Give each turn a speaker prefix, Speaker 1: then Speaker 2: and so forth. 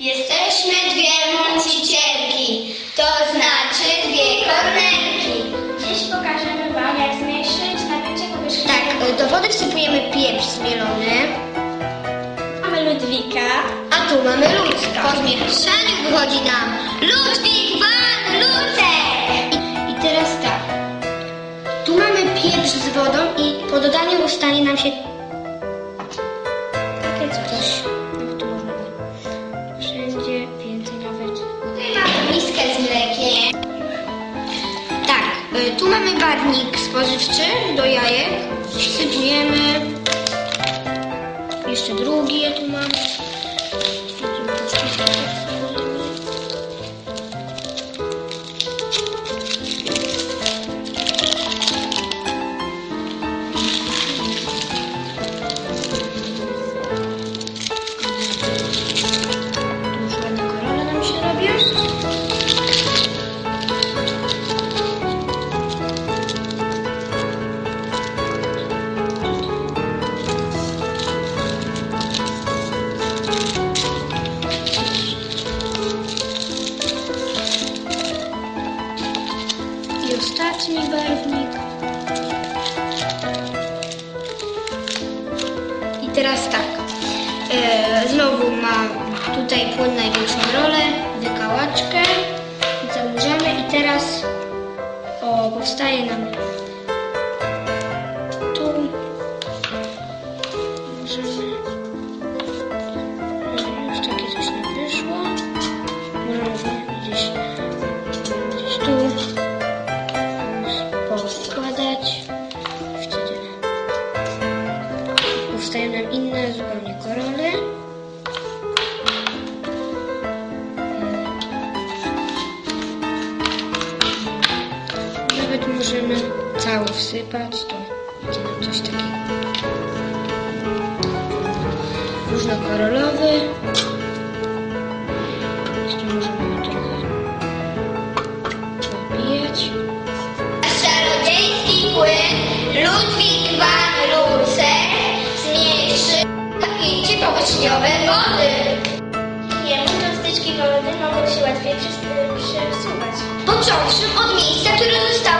Speaker 1: Jesteśmy dwie mącicielki, to znaczy dwie kornelki.
Speaker 2: Dziś pokażemy Wam, jak zmniejszyć napięcie powierzchni.
Speaker 1: Tak, do wody wsypujemy pieprz zmielony,
Speaker 2: Mamy Ludwika.
Speaker 1: a tu mamy ludzka. Po zmieszaniu wychodzi nam Ludwik van Lucek. I, I teraz tak, tu mamy pieprz z wodą i po dodaniu ustanie nam się tu mamy barwnik spożywczy do jajek. Wsypujemy. Jeszcze drugi ja tu mam. Ostatni barwnik. I teraz tak. E, znowu ma tutaj płyn największą rolę, wykałaczkę. Zanurzamy i teraz o, powstaje nam tu. Możemy. Powstają nam inne zupełnie korony. Nawet możemy cały wsypać, to będzie nam coś takiego. Różnokorolowy. Powierzchniowe wody.
Speaker 2: Jemu cząsteczki wody mogą się łatwiej przes- przesuwać.
Speaker 1: Począwszy od miejsca, które zostały